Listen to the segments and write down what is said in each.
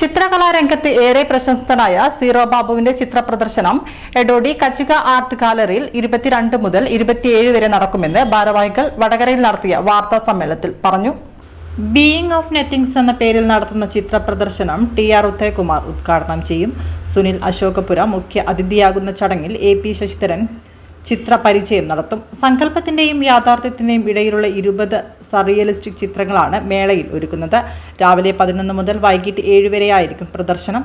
ചിത്രകലാരംഗത്ത് ഏറെ പ്രശസ്തനായ സീറോ ബാബുവിന്റെ ചിത്രപ്രദർശനം എഡോഡി കച്ചിക ആർട്ട് ഗാലറിയിൽ ഇരുപത്തിരണ്ട് മുതൽ ഇരുപത്തിയേഴ് വരെ നടക്കുമെന്ന് ഭാരവാഹികൾ വടകരയിൽ നടത്തിയ വാർത്താ സമ്മേളനത്തിൽ പറഞ്ഞു. ബീയിങ് ഓഫ് നത്തിങ്സ് എന്ന പേരിൽ നടത്തുന്ന ചിത്ര പ്രദർശനം ടി ആർ ഉദയകുമാർ ഉദ്ഘാടനം ചെയ്യും. സുനിൽ അശോകപുര മുഖ്യ അതിഥിയാകുന്ന ചടങ്ങിൽ എ പി ശശിധരൻ ചിത്ര പരിചയം നടത്തും. സങ്കല്പത്തിന്റെയും യാഥാർത്ഥ്യത്തിന്റെയും ഇടയിലുള്ള ഇരുപത് സറിയലിസ്റ്റിക് ചിത്രങ്ങളാണ് മേളയിൽ ഒരുക്കുന്നത്. രാവിലെ പതിനൊന്ന് മുതൽ വൈകിട്ട് ഏഴ് വരെയായിരിക്കും പ്രദർശനം.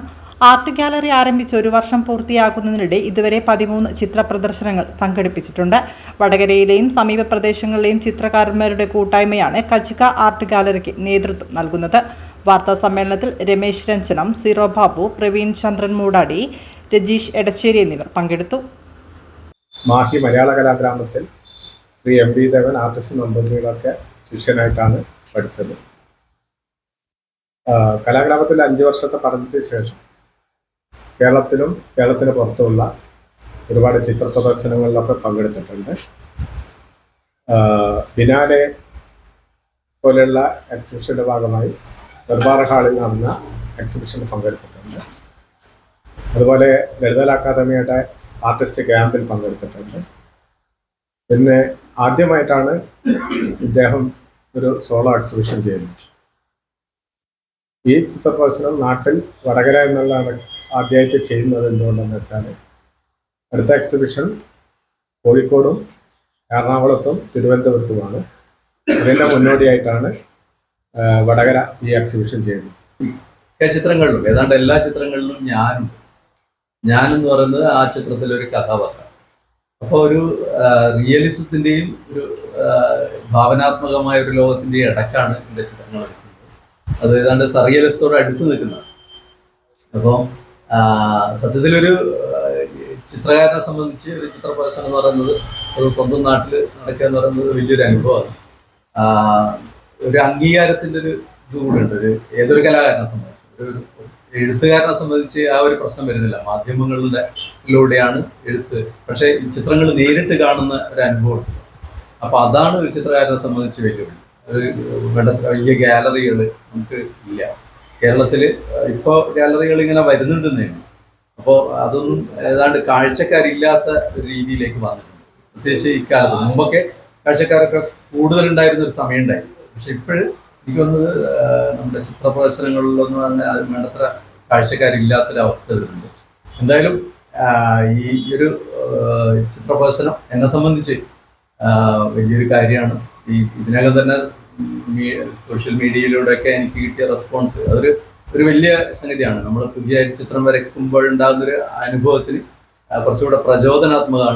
ആർട്ട് ഗാലറി ആരംഭിച്ച് ഒരു വർഷം പൂർത്തിയാക്കുന്നതിനിടെ ഇതുവരെ പതിമൂന്ന് ചിത്ര പ്രദർശനങ്ങൾ സംഘടിപ്പിച്ചിട്ടുണ്ട്. വടകരയിലെയും സമീപ പ്രദേശങ്ങളിലെയും ചിത്രകാരന്മാരുടെ കൂട്ടായ്മയാണ് കച്ചിക ആർട്ട് ഗാലറിക്ക് നേതൃത്വം നൽകുന്നത്. വാർത്താ സമ്മേളനത്തിൽ രമേശ് രഞ്ജനം സിറോ ബാബു പ്രവീൺ ചന്ദ്രൻ മൂടാടി രജീഷ് എടച്ചേരി എന്നിവർ പങ്കെടുത്തു. മാഹി മലയാള കലാഗ്രാമത്തിൽ Shri M V Devan artist നമ്പൂതിരികളൊക്കെ ശിഷ്യനായിട്ടാണ് പഠിച്ചത്. കലാഗ്രാമത്തിൽ അഞ്ച് വർഷത്തെ പഠനത്തിന് ശേഷം കേരളത്തിലും കേരളത്തിന് പുറത്തുമുള്ള ഒരുപാട് ചിത്ര പ്രദർശനങ്ങളിലൊക്കെ പങ്കെടുത്തിട്ടുണ്ട്. ബിനാലെ പോലെയുള്ള എക്സിബിഷന്റെ ഭാഗമായി ദർബാർ ഹാളിൽ നടന്ന എക്സിബിഷനിൽ പങ്കെടുത്തിട്ടുണ്ട്. അതുപോലെ ലളിതല അക്കാദമിയുടെ ആർട്ടിസ്റ്റ് ക്യാമ്പിൽ പങ്കെടുത്തിട്ടുണ്ട്. പിന്നെ ആദ്യമായിട്ടാണ് ഇദ്ദേഹം ഒരു സോളോ എക്സിബിഷൻ ചെയ്യുന്നത്. ഈ ചിത്രപ്രദർശനം നാട്ടിൽ വടകര എന്നുള്ളതാണ് ആദ്യമായിട്ട് ചെയ്യുന്നത് എന്തുകൊണ്ടെന്ന് വെച്ചാൽ അടുത്ത എക്സിബിഷൻ കോഴിക്കോടും എറണാകുളത്തും തിരുവനന്തപുരത്തുമാണ്. അതിന്റെ മുന്നോടിയായിട്ടാണ് വടകര ഈ എക്സിബിഷൻ ചെയ്യുന്നത്. ചിത്രങ്ങളിലും ഏതാണ്ട് എല്ലാ ചിത്രങ്ങളിലും ഞാനും ഞാനെന്ന് പറയുന്നത് ആ ചിത്രത്തിലെ ഒരു കഥാപാത്രം. അപ്പോൾ ഒരു റിയലിസത്തിന്റെയും ഒരു ഭാവനാത്മകമായ ഒരു ലോകത്തിന്റെയും ഇടക്കാണ് എന്റെ ചിത്രങ്ങൾ അത് ഏതാണ്ട് സറിയലിസത്തോട് അടുത്ത് നിൽക്കുന്നതാണ്. അപ്പോൾ സത്യത്തിലൊരു ചിത്രകാരനെ സംബന്ധിച്ച് ഒരു ചിത്ര പ്രദർശനം എന്ന് പറയുന്നത് അത് സ്വന്തം നാട്ടിൽ നടക്കുക എന്ന് പറയുന്നത് വലിയൊരു അനുഭവമാണ്. ഒരു അംഗീകാരത്തിന്റെ ഒരു ഇത് കൂടെ ഉണ്ട്. ഒരു ഏതൊരു കലാകാരനെ സംബന്ധിച്ച്. എഴുത്തുകാരനെ സംബന്ധിച്ച് ആ ഒരു പ്രശ്നം വരുന്നില്ല. മാധ്യമങ്ങളുടെ ലൂടെയാണ് എഴുത്ത്. പക്ഷേ ചിത്രങ്ങൾ നേരിട്ട് കാണുന്ന ഒരു അനുഭവം അപ്പൊ അതാണ് ഒരു ചിത്രകാരനെ സംബന്ധിച്ച് വെല്ലുവിളി. വലിയ ഗാലറികൾ നമുക്ക് ഇല്ല. കേരളത്തിൽ ഇപ്പോൾ ഗാലറികൾ ഇങ്ങനെ വരുന്നുണ്ടെന്നേ അപ്പോൾ അതൊന്നും ഏതാണ്ട് കാഴ്ചക്കാരില്ലാത്ത രീതിയിലേക്ക് വന്നിട്ടുണ്ട്. പ്രത്യേകിച്ച് ഇക്കാലത്ത് മുമ്പൊക്കെ കാഴ്ചക്കാരൊക്കെ കൂടുതലുണ്ടായിരുന്ന ഒരു സമയം ഉണ്ടായിരുന്നു. പക്ഷെ ഇപ്പോഴും എനിക്ക് തോന്നുന്നത് നമ്മുടെ ചിത്ര പ്രദർശനങ്ങളിലൊന്നും അങ്ങനെ അത് വേണ്ടത്ര കാഴ്ചക്കാരില്ലാത്തൊരവസ്ഥ വരുന്നുണ്ട്. എന്തായാലും ഈ ഒരു ചിത്ര പ്രദർശനം എന്നെ സംബന്ധിച്ച് വലിയൊരു കാര്യമാണ്. ഈ ഇതിനകം തന്നെ സോഷ്യൽ മീഡിയയിലൂടെയൊക്കെ എനിക്ക് കിട്ടിയ റെസ്പോൺസ് അതൊരു ഒരു വലിയ സംഗതിയാണ്. നമ്മൾ പുതിയ ചിത്രം വരയ്ക്കുമ്പോഴുണ്ടാകുന്ന ഒരു അനുഭവത്തിന് കുറച്ചുകൂടെ പ്രചോദനാത്മകമാണ്.